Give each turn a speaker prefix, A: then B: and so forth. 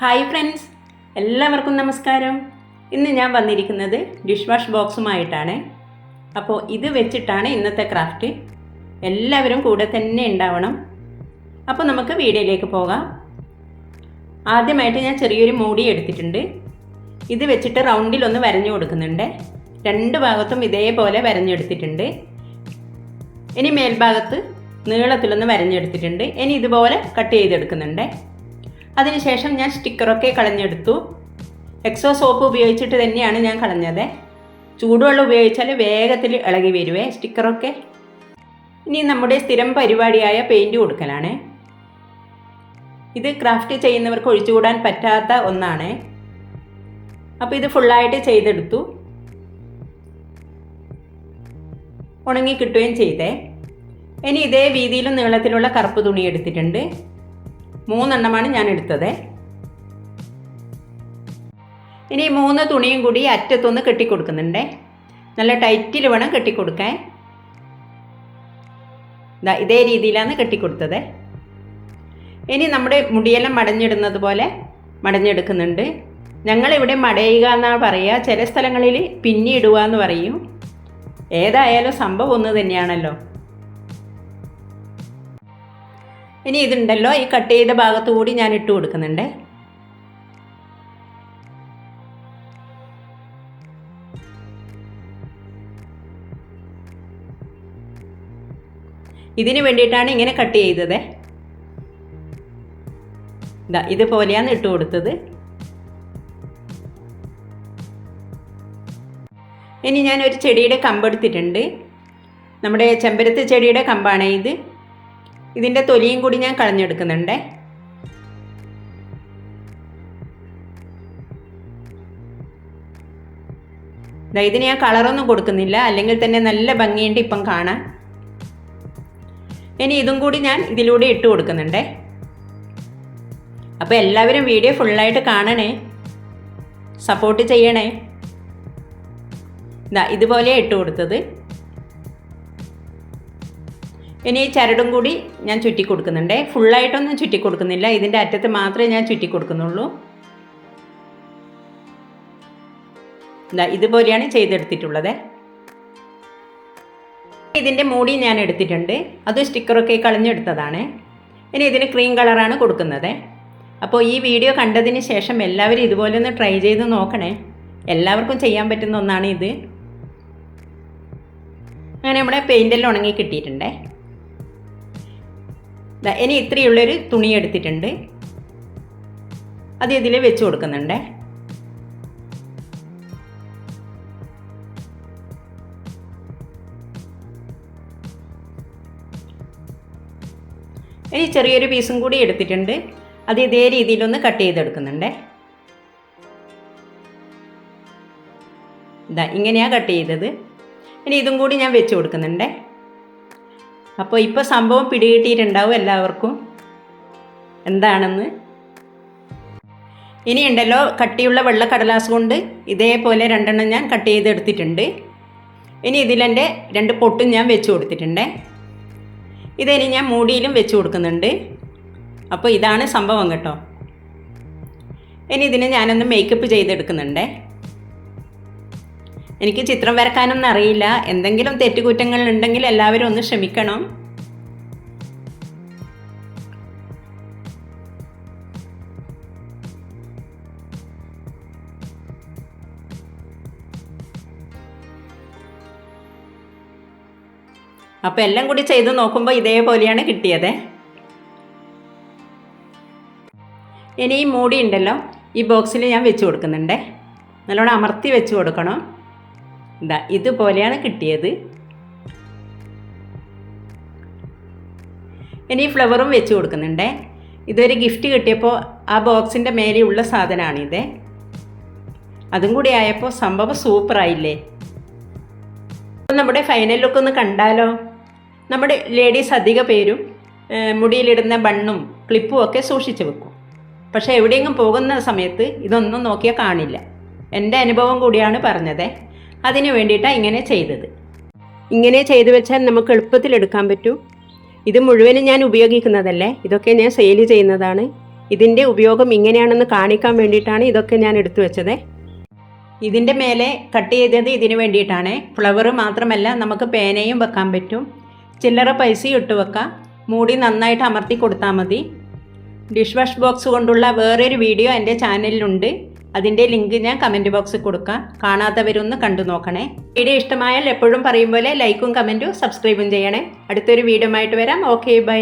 A: Hi friends എല്ലാവർക്കും നമസ്കാരം. ഇന്ന് ഞാൻ വന്നിരിക്കുന്നത് ഡിഷ് വാഷ് ബോക്സുമായിട്ടാണ്. അപ്പോൾ ഇത് വെച്ചിട്ടാണ് ഇന്നത്തെ ക്രാഫ്റ്റ്. എല്ലാവരും കൂടെ തന്നെ ഉണ്ടാവണം. അപ്പോൾ നമുക്ക് വീഡിയോയിലേക്ക് പോകാം. ആദ്യമായിട്ട് ഞാൻ ചെറിയൊരു മൂടി എടുത്തിട്ടുണ്ട്. ഇത് വെച്ചിട്ട് റൗണ്ടിലൊന്ന് വരഞ്ഞു കൊടുക്കുന്നുണ്ട്. രണ്ട് ഭാഗത്തും ഇതേപോലെ വരഞ്ഞെടുത്തിട്ടുണ്ട്. ഇനി മേൽഭാഗത്ത് നീളത്തിലൊന്ന് വരഞ്ഞെടുത്തിട്ടുണ്ട്. ഇനി ഇതുപോലെ കട്ട് ചെയ്തെടുക്കുന്നുണ്ട്. അതിനുശേഷം ഞാൻ സ്റ്റിക്കറൊക്കെ കളഞ്ഞെടുത്തു. എക്സോ സോപ്പ് ഉപയോഗിച്ചിട്ട് തന്നെയാണ് ഞാൻ കളഞ്ഞത്. ചൂടുവെള്ളം ഉപയോഗിച്ചാൽ വേഗത്തിൽ ഇളകി വരുവേ സ്റ്റിക്കറൊക്കെ. ഇനി നമ്മുടെ സ്ഥിരം പരിപാടിയായ പെയിന്റ് കൊടുക്കലാണ്. ഇത് ക്രാഫ്റ്റ് ചെയ്യുന്നവർക്ക് ഒഴിച്ചുകൂടാൻ പറ്റാത്ത ഒന്നാണ്. അപ്പോൾ ഇത് ഫുള്ളായിട്ട് ചെയ്തെടുത്തു. ഉണങ്ങി കിട്ടുകയും ചെയ്തേ. ഇനി ഇതേ വീതിയിലും നീളത്തിലുള്ള കറുപ്പ് തുണി എടുത്തിട്ടുണ്ട്. മൂന്നെണ്ണമാണ് ഞാൻ എടുത്തത്. ഇനി മൂന്ന് തുണിയും കൂടി അറ്റത്തൊന്ന് കെട്ടിക്കൊടുക്കുന്നുണ്ട്. നല്ല ടൈറ്റിൽ വേണം കെട്ടിക്കൊടുക്കാൻ. ഇതേ രീതിയിലാണ് കെട്ടിക്കൊടുത്തത്. ഇനി നമ്മുടെ മുടിയെല്ലാം മടഞ്ഞിടുന്നത് പോലെ മടഞ്ഞെടുക്കുന്നുണ്ട്. ഞങ്ങളിവിടെ മടയുക എന്നാണ് പറയുക. ചില സ്ഥലങ്ങളിൽ പിന്നിടുക എന്ന് പറയും. ഏതായാലും സംഭവം ഒന്ന് തന്നെയാണല്ലോ. ഇനി ഇതുണ്ടല്ലോ ഈ കട്ട് ചെയ്ത ഭാഗത്തു കൂടി ഞാൻ ഇട്ട് കൊടുക്കുന്നുണ്ട്. ഇതിന് വേണ്ടിയിട്ടാണ് ഇങ്ങനെ കട്ട് ചെയ്തത്. ഇതാ ഇതുപോലെയാണ് ഇട്ട് കൊടുത്തത്. ഇനി ഞാൻ ഒരു ചെടിയുടെ കമ്പെടുത്തിട്ടുണ്ട് നമ്മുടെ ചെമ്പരത്തി ചെടിയുടെ കമ്പാണ് ഇത്. ഇതിന്റെ തൊലിയും കൂടി ഞാൻ കളഞ്ഞെടുക്കുന്നുണ്ട്. ഇതിന് ഞാൻ കളറൊന്നും കൊടുക്കുന്നില്ല. അല്ലെങ്കിൽ തന്നെ നല്ല ഭംഗിയുണ്ട് ഇപ്പം കാണാൻ. ഇനി ഇതും കൂടി ഞാൻ ഇതിലൂടെ ഇട്ട് കൊടുക്കുന്നുണ്ട്. അപ്പോൾ എല്ലാവരും വീഡിയോ ഫുള്ളായിട്ട് കാണണേ. സപ്പോർട്ട് ചെയ്യണേ. ഇതാ ഇതുപോലെ ഇട്ട് കൊടുത്തത്. ഇനി ഈ ചരടും കൂടി ഞാൻ ചുറ്റി കൊടുക്കുന്നുണ്ട്. ഫുള്ളായിട്ടൊന്നും ചുറ്റി കൊടുക്കുന്നില്ല. ഇതിന്റെ അറ്റത്ത് മാത്രമേ ഞാൻ ചുറ്റി കൊടുക്കുന്നുള്ളൂ. ഇതാ ഇതുപോലെയാണ് ചെയ്തെടുത്തിട്ടുള്ളത്. ഇതിന്റെ മൂടി ഞാൻ എടുത്തിട്ടുണ്ട്. അത് സ്റ്റിക്കറൊക്കെ കളഞ്ഞെടുത്തതാണ്. ഇനി ഇതിന് ക്രീം കളറാണ് കൊടുക്കുന്നത്. അപ്പോൾ ഈ വീഡിയോ കണ്ടതിന് ശേഷം എല്ലാവരും ഇതുപോലെ ഒന്ന് ട്രൈ ചെയ്ത് നോക്കണേ. എല്ലാവർക്കും ചെയ്യാൻ പറ്റുന്ന ഒന്നാണ് ഇത്. അങ്ങനെ നമ്മുടെ പെയിന്റെല്ലാം ഉണങ്ങി കിട്ടിയിട്ടുണ്ടേ. ഇനി ഇത്രയുള്ളൊരു തുണി എടുത്തിട്ടുണ്ട്. അത് ഇതിൽ വെച്ച് കൊടുക്കുന്നുണ്ട്. ഇനി ചെറിയൊരു പീസും കൂടി എടുത്തിട്ടുണ്ട്. അത് ഇതേ രീതിയിലൊന്ന് കട്ട് ചെയ്തെടുക്കുന്നുണ്ട്. ഇതാ ഇങ്ങനെയാണ് കട്ട് ചെയ്തത്. ഇനി ഇതും കൂടി ഞാൻ വെച്ച് കൊടുക്കുന്നുണ്ട്. അപ്പോൾ ഇപ്പോൾ സംഭവം പിടികിട്ടിയിട്ടുണ്ടാവും എല്ലാവർക്കും. എന്താണെന്ന്? ഇനിയുണ്ടല്ലോ കട്ടിയുള്ള വെള്ള കടലാസ് കൊണ്ട് ഇതേപോലെ രണ്ടെണ്ണം ഞാൻ കട്ട് ചെയ്തെടുത്തിട്ടുണ്ട്. ഇനി ഇതിലെന്റെ രണ്ട് പൊട്ടും ഞാൻ വെച്ച് കൊടുത്തിട്ടുണ്ട്. ഇതിനി ഞാൻ മൂടിയിലും വെച്ച് കൊടുക്കുന്നുണ്ട്. അപ്പോൾ ഇതാണ് സംഭവം കേട്ടോ. ഇനി ഇതിനെ ഞാനൊന്ന് മേക്കപ്പ് ചെയ്തെടുക്കുന്നുണ്ട്. എനിക്ക് ചിത്രം വരക്കാനൊന്നും അറിയില്ല. എന്തെങ്കിലും തെറ്റുകുറ്റങ്ങൾ ഉണ്ടെങ്കിൽ എല്ലാവരും ഒന്ന് ക്ഷമിക്കണം. അപ്പോൾ എല്ലാം കൂടി ചെയ്ത് നോക്കുമ്പോൾ ഇതേപോലെയാണ് കിട്ടിയത്. ഇനി ഈ മൂടി ഉണ്ടല്ലോ. ഈ ബോക്സിൽ ഞാൻ വെച്ച് കൊടുക്കുന്നുണ്ട്. നല്ലോണം അമർത്തി വെച്ച് കൊടുക്കണം. ഇതാ ഇതുപോലെയാണ് കിട്ടിയത്. ഇനി ഫ്ലവറും വെച്ച് കൊടുക്കുന്നുണ്ടേ. ഇതൊരു ഗിഫ്റ്റ് കിട്ടിയപ്പോൾ ആ ബോക്സിന്റെ മേലെയുള്ള സാധനമാണിത് അതും കൂടി ആയപ്പോൾ സംഭവം സൂപ്പറായില്ലേ. അപ്പോൾ നമ്മുടെ ഫൈനൽ ലുക്ക് ഒന്ന് കണ്ടാലോ? നമ്മുടെ ലേഡീസ് അധിക പേരും മുടിയിലിടുന്ന ബണ്ണും ക്ലിപ്പും ഒക്കെ സൂക്ഷിച്ചു വെക്കും. പക്ഷേ എവിടെയെങ്കിലും പോകുന്ന സമയത്ത് ഇതൊന്നും നോക്കിയാൽ കാണില്ല. എന്റെ അനുഭവം കൂടിയാണ് പറഞ്ഞത്. അതിന് വേണ്ടിയിട്ടാണ് ഇങ്ങനെ ചെയ്തത്. ഇങ്ങനെ ചെയ്തു വെച്ചാൽ നമുക്ക് എളുപ്പത്തിൽ എടുക്കാൻ പറ്റും. ഇത് മുഴുവനും ഞാൻ ഉപയോഗിക്കുന്നതല്ലേ? ഇതൊക്കെ ഞാൻ സെയിൽ ചെയ്യുന്നതാണ്. ഇതിന്റെ ഉപയോഗം ഇങ്ങനെയാണെന്ന് കാണിക്കാൻ വേണ്ടിയിട്ടാണ് ഇതൊക്കെ ഞാൻ എടുത്തു വെച്ചത്. ഇതിന്റെ മേലെ കട്ട് ചെയ്തത് ഇതിന് വേണ്ടിയിട്ടാണ്. ഫ്ലവർ മാത്രമല്ല നമുക്ക് പേനയും വെക്കാൻ പറ്റും. ചില്ലറ പൈസയും ഇട്ട് വെക്കാം. മൂടി നന്നായിട്ട് അമർത്തി കൊടുത്താൽ മതി. ഡിഷ് വാഷ് ബോക്സ് കൊണ്ടുള്ള വേറൊരു വീഡിയോ എന്റെ ചാനലിലുണ്ട് അതിന്റെ ലിങ്ക് ഞാൻ കമന്റ് ബോക്സിൽ കൊടുക്കാം. കാണാത്തവരൊന്ന് കണ്ടു നോക്കണേ. വീഡിയോ ഇഷ്ടമായാൽ എപ്പോഴും പറയും പോലെ ലൈക്കും കമന്റും സബ്സ്ക്രൈബും ചെയ്യണേ. അടുത്തൊരു വീഡിയോ ആയിട്ട് വരാം. Okay bye